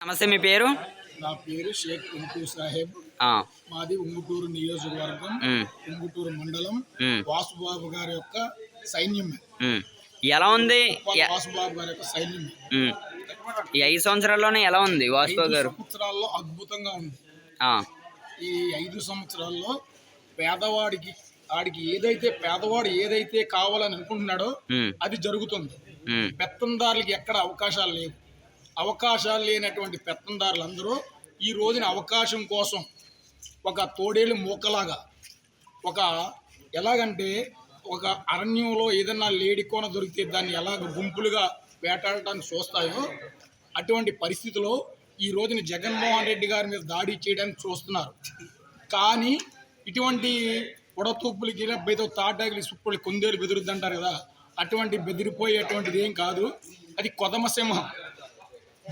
నమస్తే మీ పేరు? నా పేరు షేక్ ఉంటూ సాహెబ్. మాది ఉంగుటూరు నియోజకవర్గం ఉంగుటూరు మండలం. వాసుబాబు గారి యొక్క సైన్యం. ఎలా ఉంది? వాసుబాబు గారి యొక్క సైన్యం. ఈ ఐదు సంవత్సరాల్లోనే ఎలా ఉంది వాసుబాబు గారు సంవత్సరాల్లో అద్భుతంగా ఉంది. ఈ ఐదు సంవత్సరాల్లో పేదవాడికి వాడికి ఏదైతే పేదవాడు ఏదైతే కావాలని అనుకుంటున్నాడో అది జరుగుతుంది. పెత్తందారులకి ఎక్కడ అవకాశాలు లేవు. అవకాశాలు లేనటువంటి పెత్తందారులందరూ ఈ రోజున అవకాశం కోసం ఒక తోడేలు మూకలాగా ఒక ఎలాగంటే ఒక అరణ్యంలో ఏదన్నా లేడి కోన దొరికితే దాన్ని ఎలాగ గుంపులుగా వేటాడటానికి చూస్తాయో అటువంటి పరిస్థితిలో ఈ రోజున జగన్మోహన్ రెడ్డి గారి మీద దాడి చేయడానికి చూస్తున్నారు. కానీ ఇటువంటి ఉడతూపులకి ఏదో తాటాకులు సుప్పులు కొందేలు బెదురుద్ది అంటారు కదా అటువంటి బెదిరిపోయేటువంటిది ఏం కాదు. అది కొదమ సింహం.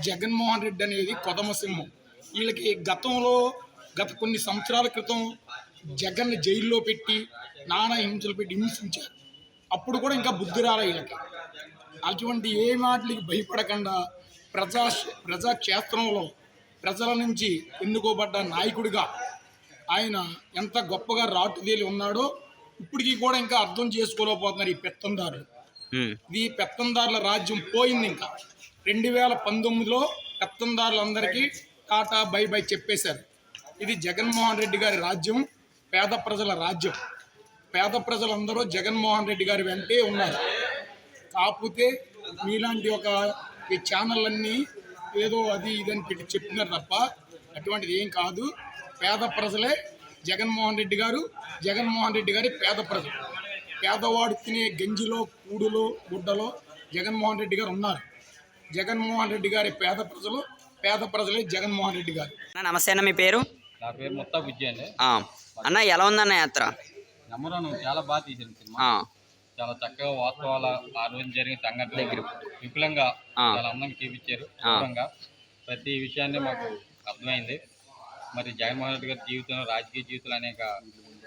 జగన్మోహన్ రెడ్డి అనేది కొదమ సింహం. వీళ్ళకి గతంలో గత కొన్ని సంవత్సరాల క్రితం జగన్ జైల్లో పెట్టి నానా హింసలు పెట్టి హింసించారు. అప్పుడు కూడా ఇంకా బుద్ధి రాలే వీళ్ళకి. అటువంటి ఏ మాటలకి భయపడకుండా ప్రజా ప్రజాక్షేత్రంలో ప్రజల నుంచి ఎన్నుకోబడ్డ నాయకుడిగా ఆయన ఎంత గొప్పగా రాటుదేలి ఉన్నాడో ఇప్పటికీ కూడా ఇంకా అర్థం చేసుకోలేకపోతున్నారు ఈ పెత్తందారులు. ఇది పెత్తందారుల రాజ్యం పోయింది ఇంకా. రెండు వేల పంతొమ్మిదిలో రప్తందారులందరికీ టాటా బై బై చెప్పేశారు. ఇది జగన్మోహన్ రెడ్డి గారి రాజ్యం పేద ప్రజల రాజ్యం. పేద ప్రజలందరూ జగన్మోహన్ రెడ్డి గారి వెంటే ఉన్నారు. కాకపోతే మీలాంటి ఒక ఈ ఛానళ్ళన్నీ ఏదో అది ఇదని పెట్టి చెప్తున్నారు తప్ప అటువంటిది ఏం కాదు. పేద ప్రజలే జగన్మోహన్ రెడ్డి గారు జగన్మోహన్ రెడ్డి గారి పేద ప్రజలు. పేదవాడు తినే గంజిలో కూడులో గుడ్డలో జగన్మోహన్ రెడ్డి గారు ఉన్నారు. జగన్మోహన్ రెడ్డి గారి పేద ప్రజలు పేద ప్రజలే జగన్మోహన్ రెడ్డి గారు. అన్న నమస్తే అన్న మీ పేరు? నా పేరు మొత్తం బుజ్జి అండి. ఆ, అన్న ఎలా ఉందన్న యాత్ర? చాలా బాగా తీసిన సినిమా. ఆ, చాలా చక్కగా వాస్తవాల ఆ రోజు జరిగిన సంఘటన విపులంగా. చాలా అందంగా చూపించారు. ప్రతి విషయాన్ని మాకు అర్థమైంది. మరి జగన్మోహన్ రెడ్డి గారి జీవితంలో రాజకీయ జీవితంలో అనేక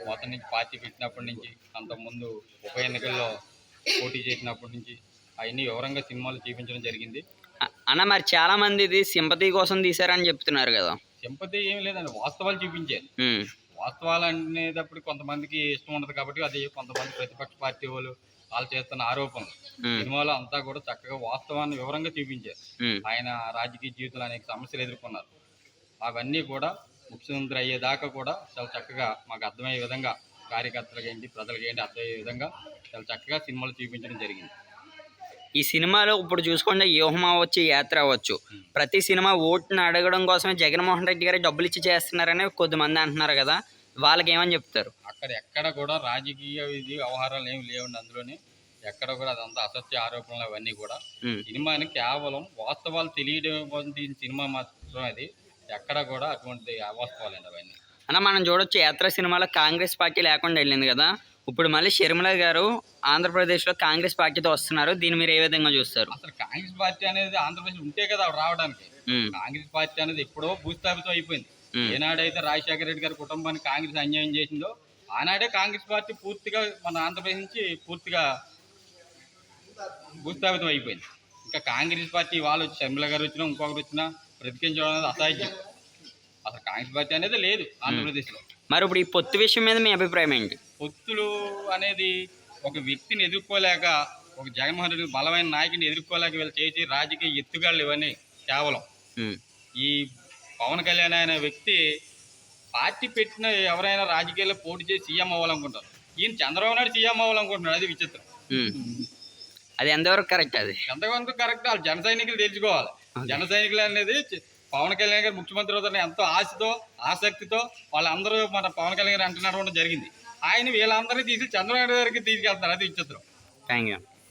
మొదటి నుంచి పార్టీ పెట్టినప్పటి నుంచి అంతకుముందు ఉప ఎన్నికల్లో పోటీ చేసినప్పటి నుంచి అవన్నీ వివరంగా సినిమాలు చూపించడం జరిగింది. అన్న మరి చాలా మంది ఇది సింపతి కోసం తీశారని చెప్తున్నారు కదా. సింపతి ఏం లేదండి వాస్తవాలు చూపించారు వాస్తవాలు అనేటప్పుడు కొంతమందికి ఇష్టం ఉండదు కాబట్టి అది కొంతమంది ప్రతిపక్ష పార్టీ వాళ్ళు వాళ్ళు చేస్తున్న ఆరోపణలు. సినిమాలో అంతా కూడా చక్కగా వాస్తవాన్ని వివరంగా చూపించారు ఆయన రాజకీయ జీవితంలో అనేక సమస్యలు ఎదుర్కొన్నారు. అవన్నీ కూడా ముఖ్యమంత్రి అయ్యేదాకా కూడా చాలా చక్కగా మాకు అర్థమయ్యే విధంగా కార్యకర్తలకు ఏంటి ప్రజలకు ఏంటి అర్థమయ్యే విధంగా చాలా చక్కగా సినిమాలు చూపించడం జరిగింది. ఈ సినిమాలో ఇప్పుడు చూసుకుంటే వ్యూహం అవ్వచ్చు యాత్ర అవ్వచ్చు. ప్రతి సినిమా ఓటుని అడగడం కోసమే జగన్మోహన్ రెడ్డి గారు డబ్బులు ఇచ్చి చేస్తున్నారని కొద్దిమంది అంటున్నారు కదా. వాళ్ళకి ఏమని చెప్తారు? అక్కడ ఎక్కడ కూడా రాజకీయ ఇది వ్యవహారాలు ఏమి లేవండి అందులోని. ఎక్కడ కూడా అదంతా అసత్య ఆరోపణలు అవన్నీ కూడా. సినిమాని కేవలం వాస్తవాలు తెలియడం సినిమా మాత్రం అది. ఎక్కడ కూడా అటువంటి అవాస్తవాలండి అవన్నీ. అన్న మనం చూడొచ్చు యాత్ర సినిమాలో కాంగ్రెస్ పార్టీ లేకుండా వెళ్ళింది కదా. ఇప్పుడు మళ్ళీ షర్మిల గారు ఆంధ్రప్రదేశ్లో కాంగ్రెస్ పార్టీతో వస్తున్నారు. దీన్ని మీరు ఏ విధంగా చూస్తారు? అసలు కాంగ్రెస్ పార్టీ అనేది ఆంధ్రప్రదేశ్ ఉంటే కదా ఆవిడ రావడానికి. కాంగ్రెస్ పార్టీ అనేది ఎప్పుడో భూస్థాపితం అయిపోయింది. ఏనాడైతే రాజశేఖర రెడ్డి గారి కుటుంబానికి కాంగ్రెస్ అన్యాయం చేసిందో ఆనాడే కాంగ్రెస్ పార్టీ పూర్తిగా మన ఆంధ్రప్రదేశ్ నుంచి పూర్తిగా భూస్థాపితం అయిపోయింది. ఇంకా కాంగ్రెస్ పార్టీ వాళ్ళు వచ్చి షర్మిల గారు వచ్చినా ఇంకొకరు వచ్చినా బ్రతికించడం అనేది అసాధ్యం. అసలు కాంగ్రెస్ పార్టీ అనేది లేదు ఆంధ్రప్రదేశ్లో. మరి ఇప్పుడు ఈ పొత్తు విషయం మీద మీ అభిప్రాయం ఏంటి? పొత్తులు అనేది ఒక వ్యక్తిని ఎదుర్కోలేక ఒక జగన్మోహన్ రెడ్డి బలమైన నాయకుని ఎదుర్కోలేక వీళ్ళు చేసి రాజకీయ ఎత్తుగాళ్ళు ఇవన్నీ కేవలం. ఈ పవన్ కళ్యాణ్ అనే వ్యక్తి పార్టీ పెట్టిన ఎవరైనా రాజకీయాల్లో పోటీ చేసి సీఎం అవ్వాలనుకుంటారు. ఈయన చంద్రబాబు నాయుడు సీఎం అవ్వాలనుకుంటున్నాడు అది విచిత్రం. అది ఎంతవరకు కరెక్ట్ అది? ఎంతమంది కరెక్ట్ వాళ్ళు జన సైనికులు తెలుసుకోవాలి. జన సైనికులు అనేది పవన్ కళ్యాణ్ గారు ముఖ్యమంత్రి అవుతారని ఎంతో ఆశతో ఆసక్తితో వాళ్ళందరూ మన పవన్ కళ్యాణ్ గారు అంటున్నటువంటి జరిగింది. ఆయన వీళ్ళందరినీ తీసి చంద్రబాబు గారికి తీసుకెళ్తారు. అది విచిత్రం. Thank you